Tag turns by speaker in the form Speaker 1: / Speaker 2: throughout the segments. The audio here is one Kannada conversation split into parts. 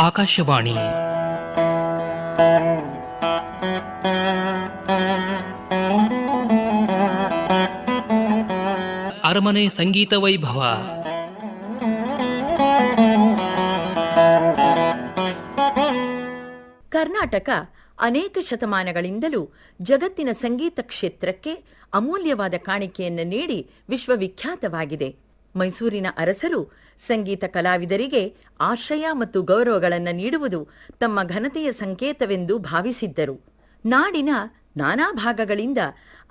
Speaker 1: ಆಕಾಶವಾಣಿ. ಅರಮನೆ ಸಂಗೀತ ವೈಭವ.
Speaker 2: ಕರ್ನಾಟಕ ಅನೇಕ ಶತಮಾನಗಳಿಂದಲೂ ಜಗತ್ತಿನ ಸಂಗೀತ ಕ್ಷೇತ್ರಕ್ಕೆ ಅಮೂಲ್ಯವಾದ ಕಾಣಿಕೆಯನ್ನು ನೀಡಿ ವಿಶ್ವವಿಖ್ಯಾತವಾಗಿದೆ. ಮೈಸೂರಿನ ಅರಸರು ಸಂಗೀತ ಕಲಾವಿದರಿಗೆ ಆಶ್ರಯ ಮತ್ತು ಗೌರವಗಳನ್ನು ನೀಡುವುದು ತಮ್ಮ ಘನತೆಯ ಸಂಕೇತವೆಂದು ಭಾವಿಸಿದ್ದರು. ನಾಡಿನ ನಾನಾ ಭಾಗಗಳಿಂದ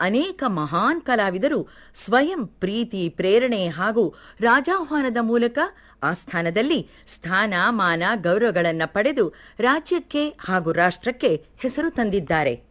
Speaker 2: ಅನೇಕ ಮಹಾನ್ ಕಲಾವಿದರು ಸ್ವಯಂ ಪ್ರೀತಿ, ಪ್ರೇರಣೆ ಹಾಗೂ ರಾಜಾಹ್ವಾನದ ಮೂಲಕ ಆ ಸ್ಥಾನದಲ್ಲಿ ಸ್ಥಾನ ಮಾನ ಗೌರವಗಳನ್ನು ಪಡೆದು ರಾಜ್ಯಕ್ಕೆ ಹಾಗೂ ರಾಷ್ಟ್ರಕ್ಕೆ ಹೆಸರು ತಂದಿದ್ದಾರೆ.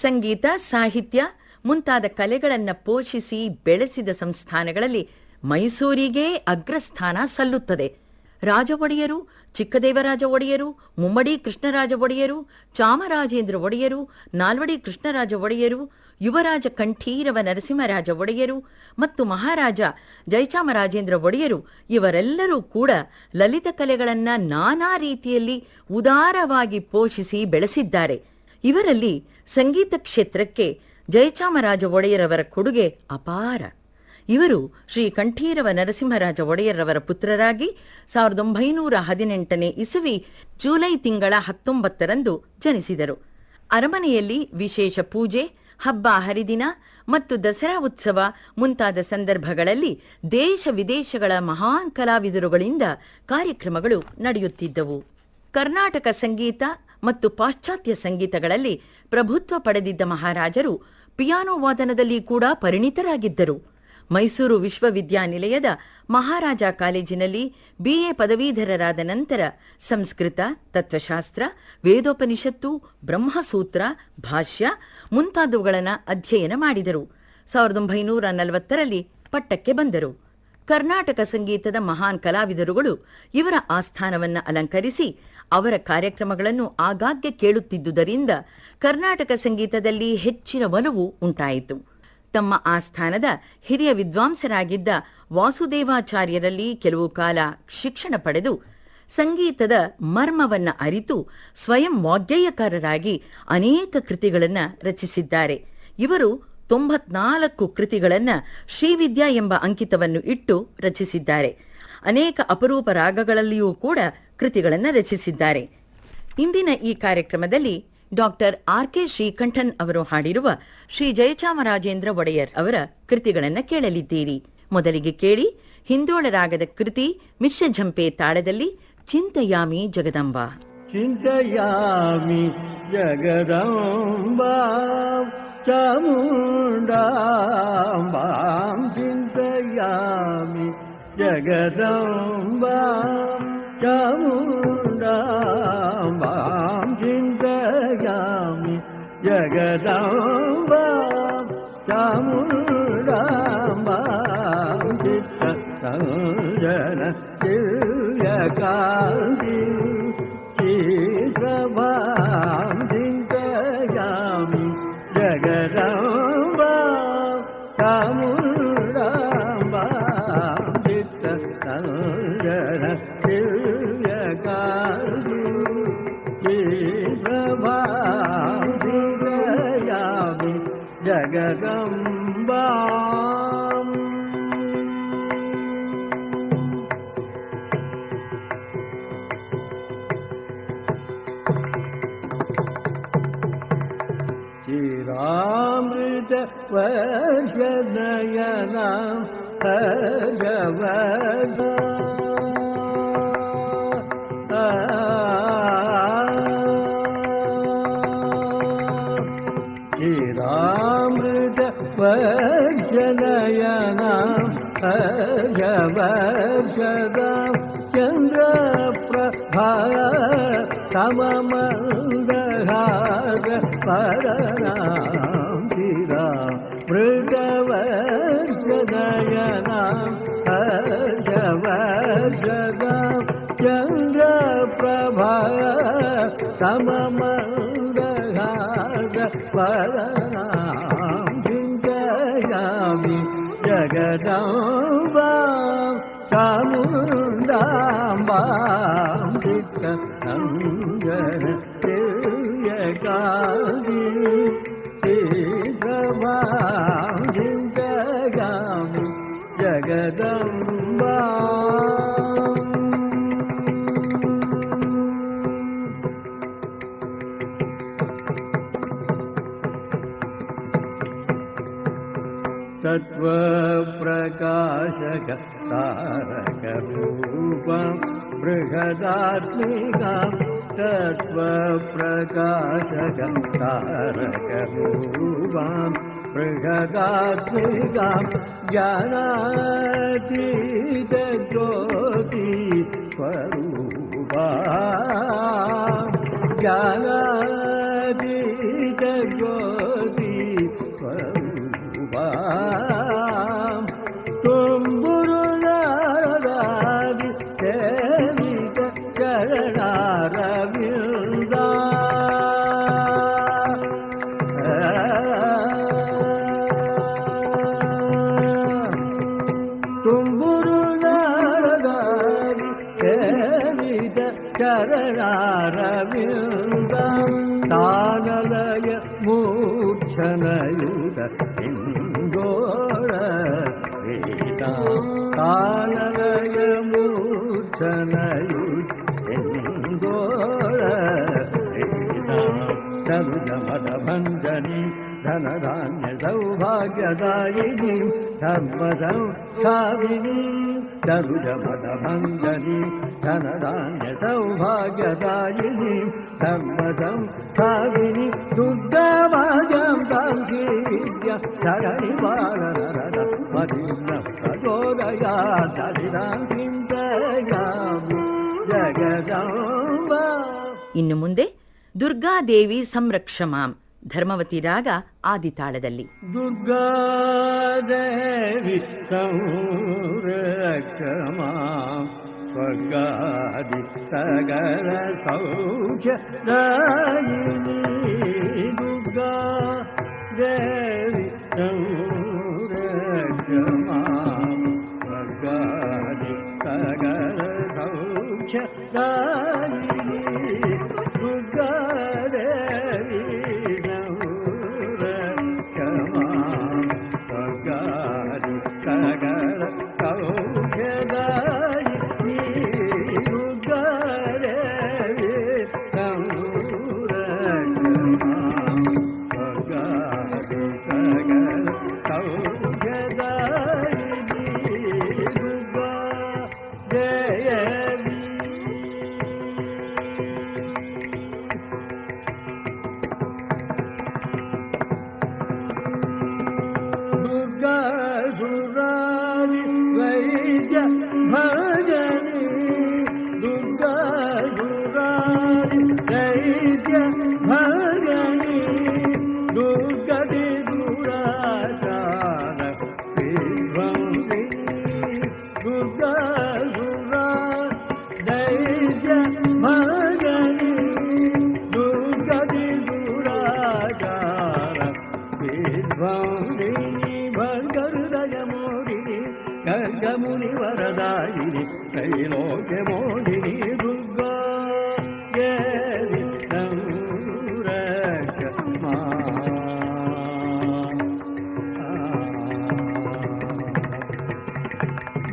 Speaker 2: ಸಂಗೀತ, ಸಾಹಿತ್ಯ ಮುಂತಾದ ಕಲೆಗಳನ್ನು ಪೋಷಿಸಿ ಬೆಳೆಸಿದ ಸಂಸ್ಥಾನಗಳಲ್ಲಿ ಮೈಸೂರಿಗೆ ಅಗ್ರಸ್ಥಾನ ಸಲ್ಲುತ್ತದೆ. ರಾಜ ಒಡೆಯರು ಚಿಕ್ಕದೇವರಾಜ ಒಡೆಯರು, ಮುಮ್ಮಡಿ ಕೃಷ್ಣರಾಜ ಒಡೆಯರು, ಚಾಮರಾಜೇಂದ್ರ ಒಡೆಯರು, ನಾಲ್ವಡಿ ಕೃಷ್ಣರಾಜ ಒಡೆಯರು, ಯುವರಾಜ ಕಂಠೀರವ ನರಸಿಂಹರಾಜ ಒಡೆಯರು ಮತ್ತು ಮಹಾರಾಜ ಜಯಚಾಮರಾಜೇಂದ್ರ ಒಡೆಯರು ಇವರೆಲ್ಲರೂ ಕೂಡ ಲಲಿತ ಕಲೆಗಳನ್ನ ನಾನಾ ರೀತಿಯಲ್ಲಿ ಉದಾರವಾಗಿ ಪೋಷಿಸಿ ಬೆಳೆಸಿದ್ದಾರೆ. ಇವರಲ್ಲಿ ಸಂಗೀತ ಕ್ಷೇತ್ರಕ್ಕೆ ಜಯಚಾಮರಾಜ ಒಡೆಯರವರ ಕೊಡುಗೆ ಅಪಾರ. ಇವರು ಶ್ರೀ ಕಂಠೀರವ ನರಸಿಂಹರಾಜ ಒಡೆಯರವರ ಪುತ್ರರಾಗಿ ಸಾವಿರದ ಒಂಬೈನೂರ ಹದಿನೆಂಟನೇ ಇಸವಿ ಜುಲೈ ತಿಂಗಳ ಹತ್ತೊಂಬತ್ತರಂದು ಜನಿಸಿದರು. ಅರಮನೆಯಲ್ಲಿ ವಿಶೇಷ ಪೂಜೆ, ಹಬ್ಬ ಹರಿದಿನ ಮತ್ತು ದಸರಾ ಉತ್ಸವ ಮುಂತಾದ ಸಂದರ್ಭಗಳಲ್ಲಿ ದೇಶ ವಿದೇಶಗಳ ಮಹಾನ್ ಕಲಾವಿದರುಗಳಿಂದ ಕಾರ್ಯಕ್ರಮಗಳು ನಡೆಯುತ್ತಿದ್ದವು. ಕರ್ನಾಟಕ ಸಂಗೀತ ಮತ್ತು ಪಾಶ್ಚಾತ್ಯ ಸಂಗೀತಗಳಲ್ಲಿ ಪ್ರಭುತ್ವ ಪಡೆದಿದ್ದ ಮಹಾರಾಜರು ಪಿಯಾನೋ ವಾದನದಲ್ಲಿ ಕೂಡ ಪರಿಣಿತರಾಗಿದ್ದರು. ಮೈಸೂರು ವಿಶ್ವವಿದ್ಯಾನಿಲಯದ ಮಹಾರಾಜ ಕಾಲೇಜಿನಲ್ಲಿ ಬಿಎ ಪದವೀಧರರಾದ ನಂತರ ಸಂಸ್ಕೃತ, ತತ್ವಶಾಸ್ತ್ರ, ವೇದೋಪನಿಷತ್ತು, ಬ್ರಹ್ಮಸೂತ್ರ, ಭಾಷ್ಯ ಮುಂತಾದವುಗಳನ್ನು ಅಧ್ಯಯನ ಮಾಡಿದರು. ಸಾವಿರದ ಒಂಬೈನೂರ ನಲವತ್ತರಲ್ಲಿ ಪಟ್ಟಕ್ಕೆ ಬಂದರು. ಕರ್ನಾಟಕ ಸಂಗೀತದ ಮಹಾನ್ ಕಲಾವಿದರುಗಳು ಇವರ ಆಸ್ಥಾನವನ್ನು ಅಲಂಕರಿಸಿ ಅವರ ಕಾರ್ಯಕ್ರಮಗಳನ್ನು ಆಗಾಗ್ಗೆ ಕೇಳುತ್ತಿದ್ದುದರಿಂದ ಕರ್ನಾಟಕ ಸಂಗೀತದಲ್ಲಿ ಹೆಚ್ಚಿನ ಒಲವು ಉಂಟಾಯಿತು. ತಮ್ಮ ಆಸ್ಥಾನದ ಹಿರಿಯ ವಿದ್ವಾಂಸರಾಗಿದ್ದ ವಾಸುದೇವಾಚಾರ್ಯರಲ್ಲಿ ಕೆಲವು ಕಾಲ ಶಿಕ್ಷಣ ಪಡೆದು ಸಂಗೀತದ ಮರ್ಮವನ್ನ ಅರಿತು ಸ್ವಯಂ ವಾಗ್ಗೇಯಕಾರರಾಗಿ ಅನೇಕ ಕೃತಿಗಳನ್ನು ರಚಿಸಿದ್ದಾರೆ. ಇವರು ತೊಂಬತ್ನಾಲ್ಕು ಕೃತಿಗಳನ್ನ ಶ್ರೀವಿದ್ಯಾ ಎಂಬ ಅಂಕಿತವನ್ನು ಇಟ್ಟು ರಚಿಸಿದ್ದಾರೆ. ಅನೇಕ ಅಪರೂಪ ರಾಗಗಳಲ್ಲಿಯೂ ಕೂಡ ಕೃತಿಗಳನ್ನು ರಚಿಸಿದ್ದಾರೆ. ಇಂದಿನ ಈ ಕಾರ್ಯಕ್ರಮದಲ್ಲಿ ಡಾಕ್ಟರ್ ಆರ್ ಕೆ ಶ್ರೀಕಂಠನ್ ಅವರು ಹಾಡಿರುವ ಶ್ರೀ ಜಯಚಾಮರಾಜೇಂದ್ರ ಒಡೆಯರ್ ಅವರ ಕೃತಿಗಳನ್ನು ಕೇಳಲಿದ್ದೀರಿ. ಮೊದಲಿಗೆ ಕೇಳಿ, ಹಿಂದೋಳರಾಗದ ಕೃತಿ ಮಿಶ್ರ ಝಂಪೆ ತಾಳದಲ್ಲಿ ಚಿಂತಯಾಮಿ ಜಗದಂಬ.
Speaker 3: ಚಿಂತಯಾಮಿ ಜಗದಂಬ ಚಿಂತಯಾಮಿ ಜಗದಂಬ, ಚಾಮುಂಡಾಂಬಾಂ. జగదాంబ చాముండాంబా చిత్త సంజన దివ్యకాంతి. वर्षनयना चिरामृत वर्षनयना हर्षवर्षदा चन्द्रप्रभा सममन्दहार परनां கமமந்தகாத பரநாம் சிந்தகாமி ஜகதாம்பாம் சாமுண்டாம்பாம் சித்த நங்கன திருயகா തത്വപ്രകാശക താരകൂപം ബൃഹദാത്മിക തത്വപ്രകാശക താരകൂപം ബൃഹദാത്മിക ജ്ഞാനാതീത ജ്യോതി സ്വരൂപ ജ്ഞാനാതി ചരണാരവിന്ദം താനലയ മൂർച്ഛനയുത ഇങ്കോള താനലയ മൂർച്ഛനയുത ഇങ്കോള ഭഞ്ജനി ധനധാന്യ സൗഭാഗ്യദായിനി ധർമ്മ സംസ്ഥാപിനി തരുജമത ഭഞ്ജനി ಧನಧಾನ್ಯ ಸೌಭಾಗ್ಯದಾಯಿನಿ ಧರ್ಮ ಸಂಸ್ಥಾವಿನಿ ದುರ್ಗಾಭಾಗ್ಯಂ ತಾಂ ಶ್ರೀ ವಿದ್ಯ ಧರಣಿ ಬಾಲನರದ ಮದಿನ್ನ ಪ್ರಯೋಗಯ ಧರಿದಾಂ ಚಿಂತಯಾಮಿ
Speaker 2: ಇನ್ನು ಮುಂದೆ ದುರ್ಗಾದೇವಿ ಸಂರಕ್ಷಮಾಂ ಧರ್ಮವತಿ ರಾಗ ಆದಿತಾಳದಲ್ಲಿ.
Speaker 3: ದುರ್ಗಾದೇವಿ ಸಂರಕ್ಷಮಾ. స్వర్గాది సగర సౌఖ్యదాయిని దుర్గా దేవి సంరక్షమా స్వర్గాది సగర సౌఖ్యదాయి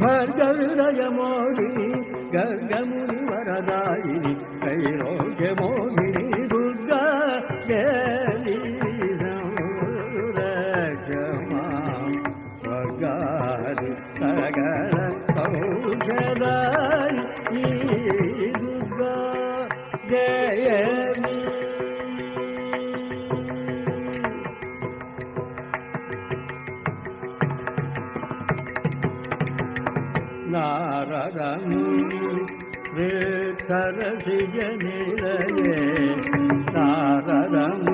Speaker 3: గర్గరుడయమోగిని గర్గముని వరదాయిని కైరోగ్యమోగిని நாரதம் சரசிய நிலையே நாரதம்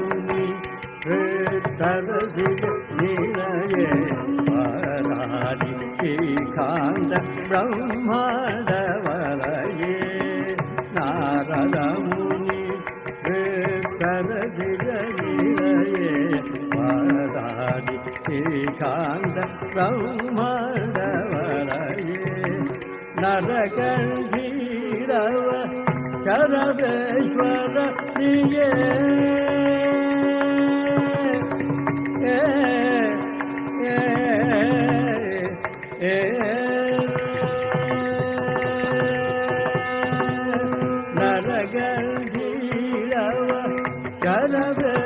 Speaker 3: சரசிய நிலையே பராதி ஸ்ரீகாந்த பிரம்மடவரையே நாரதமுனி சரசிய நிலையே பராதி ஸ்ரீகாந்த பிரம்ம Sarveşvara diye ee, ee, ee, Nara geldi lava, şarabı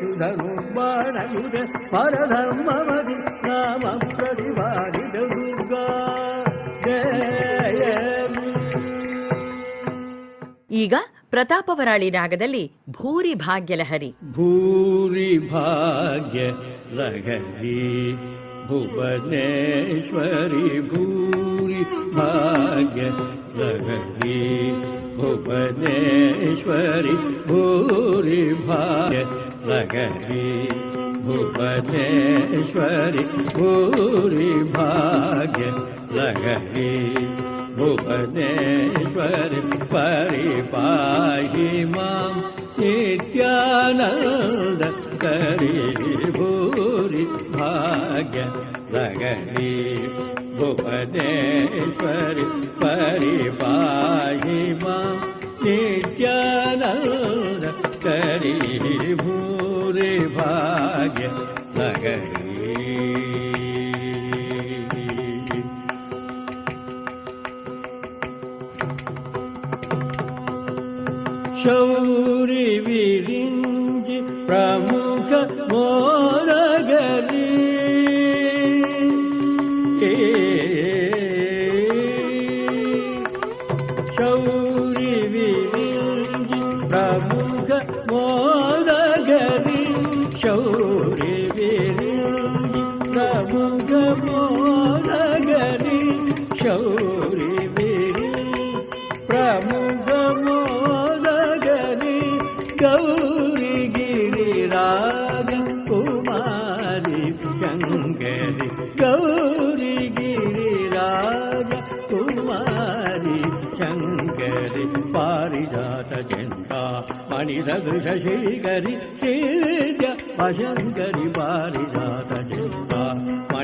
Speaker 3: ಸುಧನು ಪರಧರ್ಮವದಿ ಪರಧರ್ಮಮದಿ ನಾಮ ಪ್ರತಿಪಾದಿತ ದುರ್ಗಾ.
Speaker 2: ಈಗ ಪ್ರತಾಪವರಾಳಿ ರಾಗದಲ್ಲಿ ಭೂರಿ
Speaker 3: ಭಾಗ್ಯ ಲಹರಿ. ಭೂರಿ ಭಾಗ್ಯ ಲಹರಿ ಭುವನೇಶ್ವರಿ ಭೂರಿ ಭಾಗ್ಯ ಲಹರಿ ಭುವನೇಶ್ವರಿ ಭೂರಿ ಭಾಗ್ಯ रगरी भुवनेश्वरी भूरि भाग्य लगरी भुवनेश्वरी परिपाहि माम् नित्यानन्द करी भूरि भाग्य लगरी भुवनेश्वरी परिपाहि माम् नित्यानन्द ी भूरे भग्यगरि चौरविञ्ज प्रमुख मोरगरि लगरिौरि प्रमुख कौरी गिरि राग कुमारी चङ्गी कौरी गिरि राग कुमारी चङ्गा पणि शशिगरिंगरि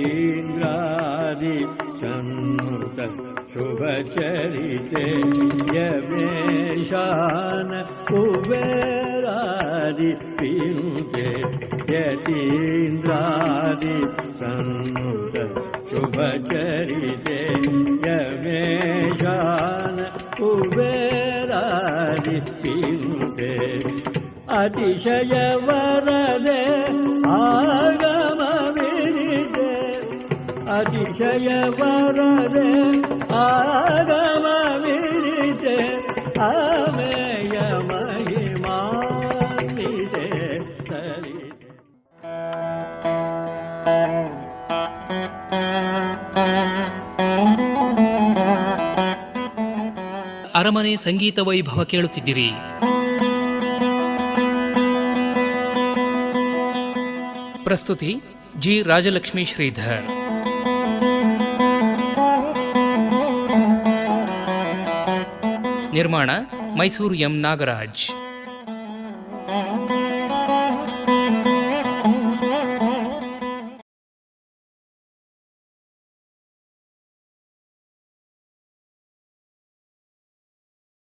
Speaker 3: ीन्द्रादि सन्मुत शुभचरिते यवेशान कुबेरादि पीते यतीन्द्रादि सन्मुत शुभचरिते यवेशान कुबेरादि पीते अतिशयवरदे आ ವರದೆ ಆಗಮವಿರಿದೆ ಅಮೇಯ ಮಹಿಮಾನ್ವಿದೆ ಸರಿದೆ.
Speaker 1: ಅರಮನೆ ಸಂಗೀತ ವೈಭವ ಕೇಳುತ್ತಿದ್ದೀರಿ. ಪ್ರಸ್ತುತಿ ಜಿ ರಾಜಲಕ್ಷ್ಮಿ ಶ್ರೀಧರ್. ನಿರ್ಮಾಣ ಮೈಸೂರು ಎಂ ನಾಗರಾಜ್.